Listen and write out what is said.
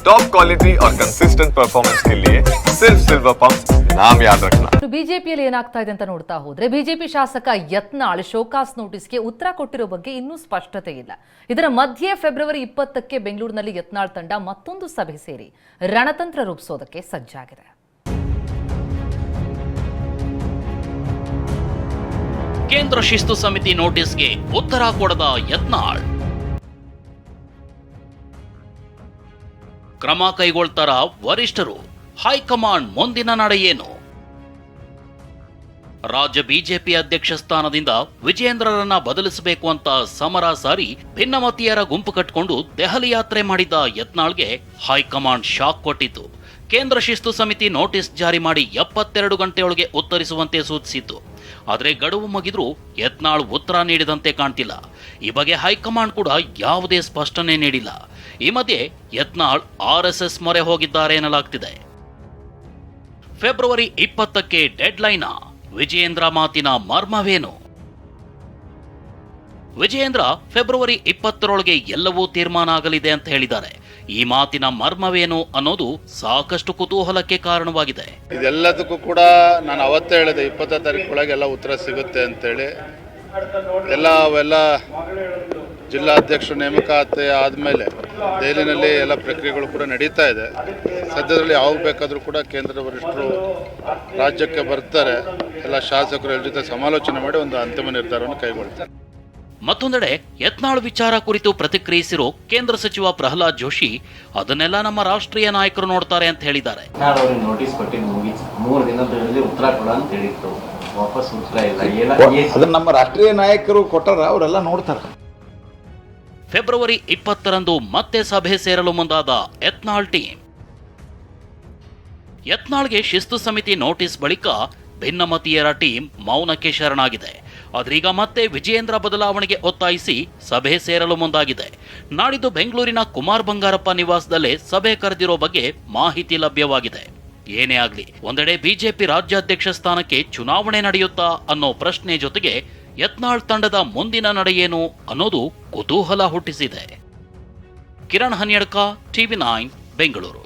Top quality और consistent performance के लिए सिर्फ सिल्वर पंप नाम याद रखना ಬಿಜೆಪಿಯಲ್ಲಿ ಏನಾಗ್ತಾ ಇದೆ ಅಂತ ನೋಡ್ತಾ ಹೋದ್ರೆ ಬಿಜೆಪಿ ಶಾಸಕ ಯತ್ನಾಳ್ ಶೋಕಾಸ್ ನೋಟಿಸ್ಗೆ ಉತ್ತರ ಕೊಟ್ಟಿರೋ ಬಗ್ಗೆ ಇನ್ನೂ ಸ್ಪಷ್ಟತೆ ಇಲ್ಲ ಇದರ ಮಧ್ಯೆ ಫೆಬ್ರವರಿ ಇಪ್ಪತ್ತಕ್ಕೆ ಬೆಂಗಳೂರಿನಲ್ಲಿ ಯತ್ನಾಳ್ ತಂಡ ಮತ್ತೊಂದು ಸಭೆ ಸೇರಿ ರಣತಂತ್ರ ರೂಪಿಸೋದಕ್ಕೆ ಸಜ್ಜಾಗಿದೆ ಕೇಂದ್ರ ಶಿಸ್ತು ಸಮಿತಿ ನೋಟಿಸ್ಗೆ ಉತ್ತರ ಕೊಡದ ಯತ್ನಾಳ್ ಕ್ರಮ ಕೈಗೊಳ್ತಾರ ವರಿಷ್ಠರು. ಹೈಕಮಾಂಡ್ ಮುಂದಿನ ನಡೆ ಏನು? ರಾಜ್ಯ ಬಿಜೆಪಿ ಅಧ್ಯಕ್ಷ ಸ್ಥಾನದಿಂದ ವಿಜೇಂದ್ರರನ್ನ ಬದಲಿಸಬೇಕು ಅಂತ ಸಮರ ಸಾರಿ ಭಿನ್ನಮತೀಯರ ಗುಂಪು ಕಟ್ಟಿಕೊಂಡು ದೆಹಲಿ ಯಾತ್ರೆ ಮಾಡಿದ್ದ ಯತ್ನಾಳ್ಗೆ ಹೈಕಮಾಂಡ್ ಶಾಕ್ ಕೊಟ್ಟಿತ್ತು. ಕೇಂದ್ರ ಶಿಸ್ತು ಸಮಿತಿ ನೋಟಿಸ್ ಜಾರಿ ಮಾಡಿ ಎಪ್ಪತ್ತೆರಡು ಗಂಟೆಯೊಳಗೆ ಉತ್ತರಿಸುವಂತೆ ಸೂಚಿಸಿತ್ತು. ಆದರೆ ಗಡುವು ಮುಗಿದ್ರೂ ಯತ್ನಾಳ್ ಉತ್ತರ ನೀಡಿದಂತೆ ಕಾಣ್ತಿಲ್ಲ. ಈ ಬಗ್ಗೆ ಹೈಕಮಾಂಡ್ ಕೂಡ ಯಾವುದೇ ಸ್ಪಷ್ಟನೆ ನೀಡಿಲ್ಲ. ಈ ಮಧ್ಯೆ ಯತ್ನಾಳ್ ಆರ್ ಎಸ್ ಎಸ್ ಮೊರೆ ಹೋಗಿದ್ದಾರೆ ಎನ್ನಲಾಗ್ತಿದೆ. ಫೆಬ್ರವರಿ ಇಪ್ಪತ್ತಕ್ಕೆ ಡೆಡ್ಲೈನ ವಿಜಯೇಂದ್ರ ಮಾತಿನ ಮರ್ಮವೇನು? ವಿಜಯೇಂದ್ರ ಫೆಬ್ರವರಿ ಇಪ್ಪತ್ತರೊಳಗೆ ಎಲ್ಲವೂ ತೀರ್ಮಾನ ಆಗಲಿದೆ ಅಂತ ಹೇಳಿದ್ದಾರೆ. ಈ ಮಾತಿನ ಮರ್ಮವೇನು ಅನ್ನೋದು ಸಾಕಷ್ಟು ಕುತೂಹಲಕ್ಕೆ ಕಾರಣವಾಗಿದೆ. ಇದೆಲ್ಲದಕ್ಕೂ ಕೂಡ ನಾನು ಅವತ್ತೇ ಹೇಳಿದೆ ಇಪ್ಪತ್ತ ತಾರೀಕೊಳಗೆ ಎಲ್ಲ ಉತ್ತರ ಸಿಗುತ್ತೆ ಅಂತೇಳಿ. ಎಲ್ಲ ಅವೆಲ್ಲ ಜಿಲ್ಲಾಧ್ಯಕ್ಷರು ನೇಮಕಾತಿ ಆದಮೇಲೆ ದೆಹಲಿನಲ್ಲಿ ಎಲ್ಲ ಪ್ರಕ್ರಿಯೆಗಳು ಕೂಡ ನಡೀತಾ ಇದೆ. ಸದ್ಯದಲ್ಲಿ ಯಾವಾಗ ಬೇಕಾದರೂ ಕೂಡ ಕೇಂದ್ರದ ವರಿಷ್ಠರು ರಾಜ್ಯಕ್ಕೆ ಬರ್ತಾರೆ. ಎಲ್ಲ ಶಾಸಕರು ಜೊತೆ ಸಮಾಲೋಚನೆ ಮಾಡಿ ಒಂದು ಅಂತಿಮ ನಿರ್ಧಾರವನ್ನು ಕೈಗೊಳ್ತಾರೆ. ಮತ್ತೊಂದೆಡೆ ಯತ್ನಾಳ್ ವಿಚಾರ ಕುರಿತು ಪ್ರತಿಕ್ರಿಯಿಸಿರೋ ಕೇಂದ್ರ ಸಚಿವ ಪ್ರಹ್ಲಾದ್ ಜೋಶಿ ಅದನ್ನೆಲ್ಲ ನಮ್ಮ ರಾಷ್ಟ್ರೀಯ ನಾಯಕರು ನೋಡ್ತಾರೆ ಅಂತ ಹೇಳಿದ್ದಾರೆ. ನಾನು ನೋಟಿಸ್ ಕೊಟ್ಟಿದ್ದು ಮೂರು ದಿನದಲ್ಲಿ ಉತ್ತರ ಕೊಡ ಅಂತ ಹೇಳಿತ್ತು. ವಾಪಸ್ ಉತ್ತರ ಇಲ್ಲ. ಅದನ್ನ ನಮ್ಮ ರಾಷ್ಟ್ರೀಯ ನಾಯಕರು ಕೊಟ್ಟಾರ ಅವರೆಲ್ಲ ನೋಡ್ತಾರೆ. ಫೆಬ್ರವರಿ ಇಪ್ಪತ್ತರಂದು ಮತ್ತೆ ಸಭೆ ಸೇರಲು ಮುಂದಾದ ಯತ್ನಾಳ್ ಟೀಮ್. ಯತ್ನಾಳ್ಗೆ ಶಿಸ್ತು ಸಮಿತಿ ನೋಟಿಸ್ ಬಳಿಕ ಭಿನ್ನಮತೀಯರ ಟೀಮ್ ಮೌನಕ್ಕೆ ಶರಣಾಗಿದೆ. ಆದ್ರೀಗ ಮತ್ತೆ ವಿಜಯೇಂದ್ರ ಬದಲಾವಣೆಗೆ ಒತ್ತಾಯಿಸಿ ಸಭೆ ಸೇರಲು ಮುಂದಾಗಿದೆ. ನಾಡಿದ್ದು ಬೆಂಗಳೂರಿನ ಕುಮಾರ್ ಬಂಗಾರಪ್ಪ ನಿವಾಸದಲ್ಲೇ ಸಭೆ ಕರೆದಿರೋ ಬಗ್ಗೆ ಮಾಹಿತಿ ಲಭ್ಯವಾಗಿದೆ. ಏನೇ ಆಗಲಿ, ಒಂದೆಡೆ ಬಿಜೆಪಿ ರಾಜ್ಯಾಧ್ಯಕ್ಷ ಸ್ಥಾನಕ್ಕೆ ಚುನಾವಣೆ ನಡೆಯುತ್ತಾ ಅನ್ನೋ ಪ್ರಶ್ನೆ ಜೊತೆಗೆ ಯತ್ನಾಳ್ ತಂಡದ ಮುಂದಿನ ನಡೆಯೇನು ಅನ್ನೋದು ಕುತೂಹಲ ಹುಟ್ಟಿಸಿದೆ. Kiran Hanyadka TV nine, Bengaluru.